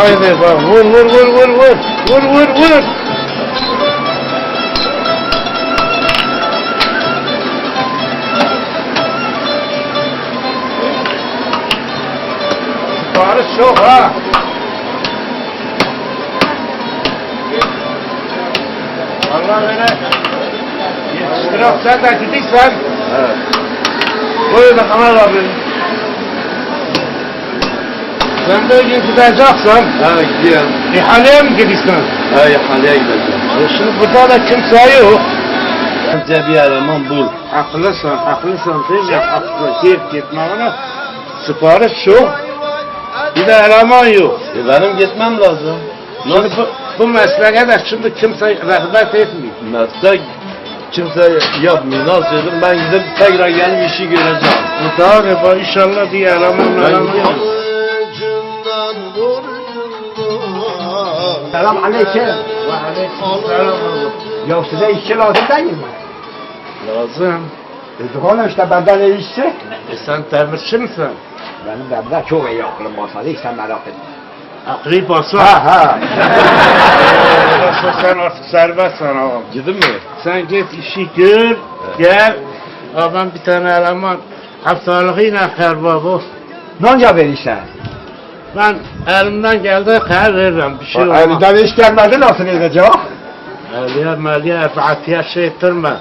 Haydi bak vur vur vur vur vur. Vur vur vur. Sipariş çok ha. Allah öyle yetiştirip sen de gidiysen. Evet. Buyur da Kamal abi. Sen de gün gideceksen, Evet gidiyorum. ihaleye mi gidiyorsun? Evet haleye gideceğim. E şimdi burada da kimse yok. Önce bir eleman bul. Haklısın, haklısın değil mi? Haklı. Git gitmene. Sipariş çok. Bir de eleman yok. E benim gitmem lazım. Şimdi bu, bu mesleğe de şimdi kimse rağbet etmiyor. Meslek kimse yapmıyor. Nasıl dedim ben gidip tekrar gelip işi göreceğim. Bu daha ne var inşallah diye eleman Ben eleman. Selam aleyküm. Ya size işçi lazım değil mi? Lazım. E oğlum işte benden iyi işçi. E sen temirci misin? Benim de burada çok iyi aklım olsa değil sen merak etme. Akli basa. Ha ha. Sen artık serbestsin ağam. Gidin mi? Sen git işi gör, gel. Ben bir tane eleman haftalığıyla karbabı. Ne önce verirsen? Ben elimden geldiği kadar veririm. Bir şey olmaz. Elinden iş gelmedi nasıl edeceğim? Maliye, maliye, erbatiye şey ettirme.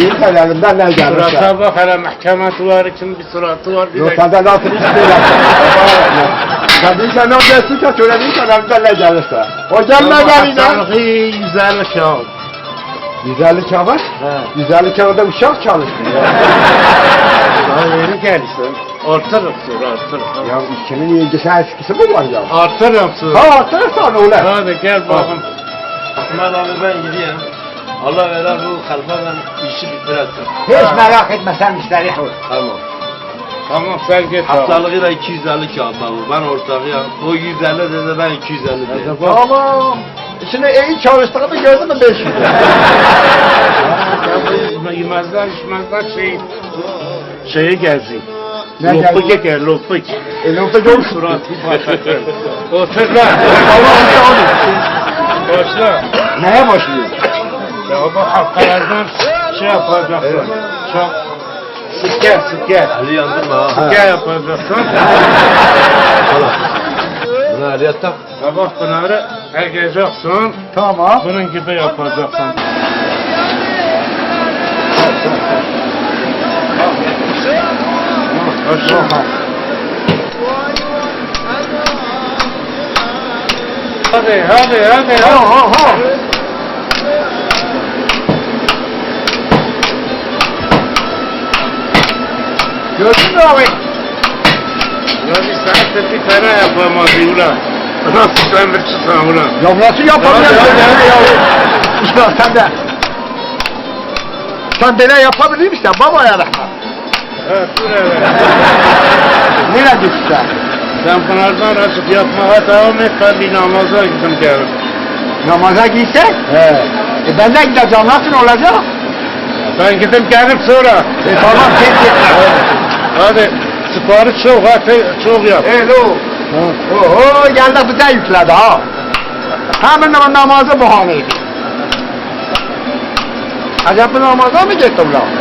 İyi sen elimden ne gelirse. Surata bak hele mahkemesi var için bir suratı var. Yok de senden nasıl verirsen. Sen değilsen ne ödersin söylediğinsen elimden ne gelirse. O gelme gelin ha. haftalığı 150 kağıt. 150 kağıt. He. 150 kağıda uşak çalışmıyor. Daha yeni gelsin. Artırım sur, artırım. Ya işçinin ilgisi eskisi mi var ya? Artırım sur. Ha atarsan ulan. Hadi gel bakalım. İsmail abi ben gidiyorum. Allah verer bu kalfa ben işi bitirirsin. Hiç merak etme sen işleri yap. Tamam. Tamam sen git. Haftalığı da 250 kağıt abi. Ben ortağıyım. O 150 dedi ben 250 dedim. Tamam. Şimdi iyi çalıştığını gördün mü 500 Yemezler içmezler şey şeye gelsin. Ne Lopuk gelsin? gel lopuk. E nokta yok. Suratı patlatır. Otur lan. Başla. Neye başlıyor? Ya bu halkalardan şey yapacaksın. Çok sikke sikke. Ali yandırma ha. Sikke yapacaksın. Bunu Ali'ye tak. Ya bak bunları ekeceksin. Tamam. Bunun gibi yapacaksın. Başla. Hadi hadi hadi Ha ha. Gördün mü abi? Bir saatte bir tane yapamaz ulan. Nasıl demirçisin ulan? Ya nasıl yapamıyorsun. İşte sen de. Sen böyle yapabilir misin baba ya? Hele. Nereye gitsin? Sen bunlardan açıp yapmaya devam et ben bir namaza gittim geldim. Namaza gitsen? He. E ben de gideceğim nasıl olacak? Ben gidip gelip sonra. E tamam git. Hadi sipariş çok ha te- çok yap. Hello. Oho geldi bize yükledi ha. Hemen ama namazı bahaneydi. Acaba namaza mı gittim lan?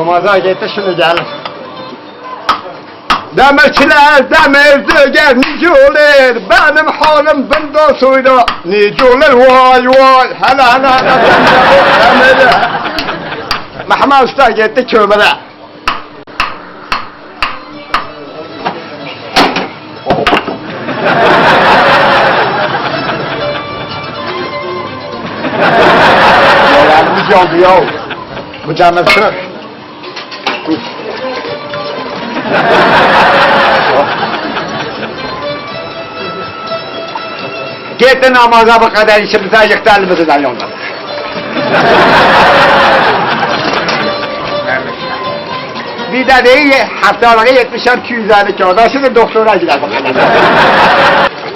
Namaza gitti şimdi gelir. Demirçiler demirdi gel nice olur Benim halim bundan sonra nice olur vay vay. Hele hele hele demiri Mehmet Usta gitti kömüre. Yalanımız yandı ya? Bu demirçi Gitti namaza bu kadar işimize yıktı elimizden yoldan. Bir de değil haftalığı 70'er 250 kağıda şimdi doktora gider bakalım.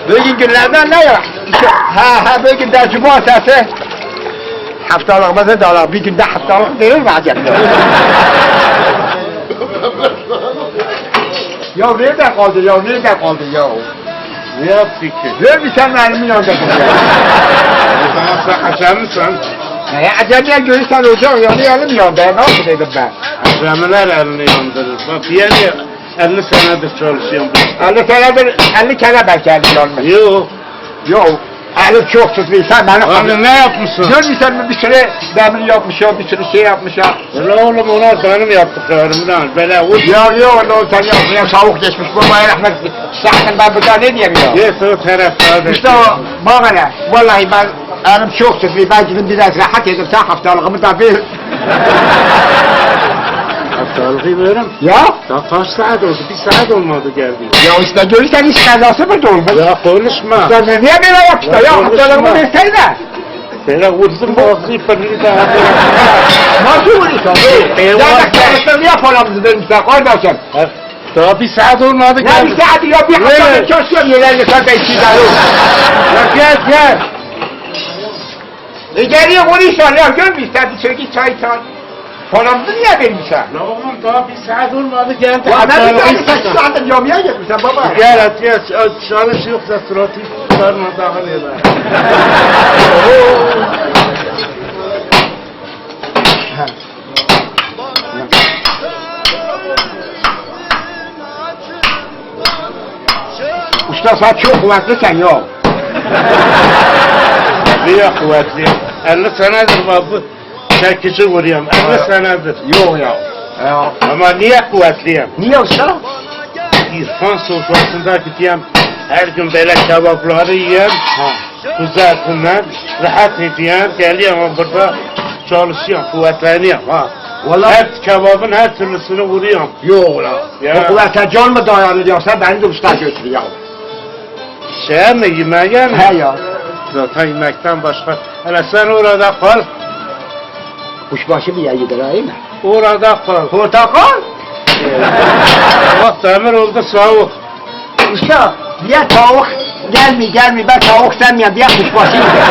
Bugün günlerden ne ya? İşte, ha ha bugün de cumartesi haftalığımızı da alır. Bir günde haftalık verir acaba? ya nerede kaldı ya nerede kaldı ya? Ne yaptı ki? Ver bir sen elimin yanında dur ya. O zaman sen acem misin? Ne acemiye görürsen hocam ya ne elim yanında ne yapayım dedim ben. Acemiler elini yandırır. Bak yani 50 senedir çalışıyorum. 50 senedir 50 kere belki elim yanmış. Yok. Yok. Elim çok tutluysan beni Hani ne yapmışsın? Görmüşsen mi bir sürü demir yapmışım, bir sürü şey yapmışım. Öyle oğlum onlar benim yaptıklarımdan. Böyle vur. Ya yok lan sen yapmaya soğuk geçmiş bu bana rahmet. Zaten ben burada ne diyeyim ya? Yes o taraftarda. İşte o bana ne? Vallahi ben elim çok tutluyor. Ben gidip biraz rahat edip sen haftalığımı da bir... Haftalığı veririm. Ya? Daha kaç saat oldu? Bir saat olmadı geldi. Ya işte görürsen hiç kazası mı olmuş? Ya konuşma. Sen niye böyle yaptın ya? Haftalığımı versene. Böyle vursun boğazı fırını da. Nasıl vuruyorsun? Eyvallah. Ya da çalıştığını niye paramızı vermişler kardeşim? Daha bir saat olmadı Ya geldi. bir saat ya bir haftalık Evet. çalışıyorum yerlerle sen de içinde Ya gel gel. E geliyor vuruyorsun ya görmüşsen bir sürü git çay çay. Paramızı niye vermişler? La oğlum daha bir saat olmadı geldi. Ya ne bir tane saç saatin camiye gitmişsin baba. Gel hadi gel. Çalış yoksa suratı sarma dağılıyorlar. Usta sen çok kuvvetlisin ya. Niye kuvvetli? 50 senedir bak bu çekici vuruyorum. 50 senedir. Yok ya. Ya. Ama niye kuvvetliyim? Niye usta? İrfan sofrasında gideyim. Her gün böyle kebapları. Güzel bunlar. Rahat edeyim. Geliyorum burada çalışıyorum. Kuvvetleniyorum ha. Vallahi Her kebabın her türlüsünü vuruyorum. yok la. Ya. O kuvvete can mı dayanır yoksa beni de usta götürüyor. Şeye mi yemeğe mi? He ya. Zaten yemekten başka. Hele sen orada kal. Kuşbaşı bir yer yedireyim mi? Orada kal. Portakal? Bak demir oldu soğuk. Usta diye tavuk gelmiyor gelmiyor ben tavuk sevmiyorum diye kuşbaşı yedir.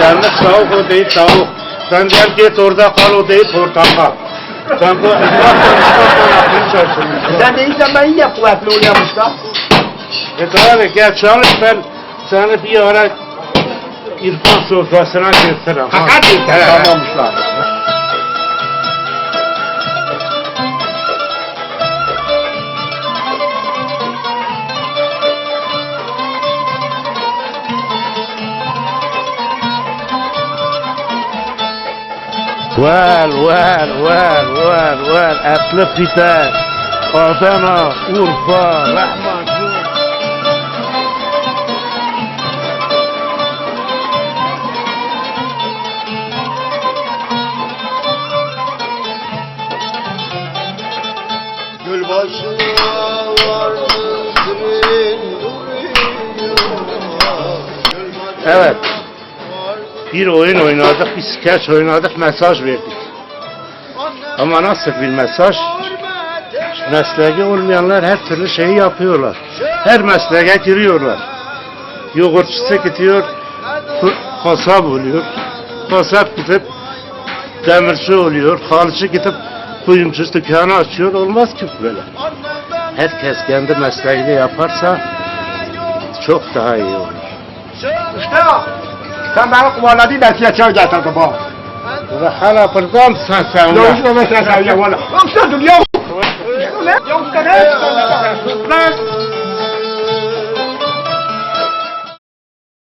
Demir soğuk o değil tavuk. Sen gel git orada kal o değil portakal. Sen bu ıslaktan ıslaktan aklın şaşırmışsın. Sen değilsen ben yine kuvvetli oluyorum usta. E tabi gel çalış ben seni bir ara İrfan sofrasına götürürüm. ha. Fakat değil He. tamam usta. Well, well, well, well, well, etli başına Evet. Bir oyun oynadık, bir skeç oynadık, mesaj verdik. Ama nasıl bir mesaj? Mesleği olmayanlar her türlü şeyi yapıyorlar. Her mesleğe giriyorlar. Yoğurtçusu gidiyor, kasap oluyor. Kasap gidip demirci oluyor. Halıcı gidip kuyumcu dükkanı açıyor. Olmaz ki böyle. Herkes kendi mesleğini yaparsa çok daha iyi olur. Usta sen beni kumarladın ben size çay getirdim. Ulan hala burada mısın sen? Ulan? usta ben sana ya valla. Usta dur ya. Ya usta ne? Lan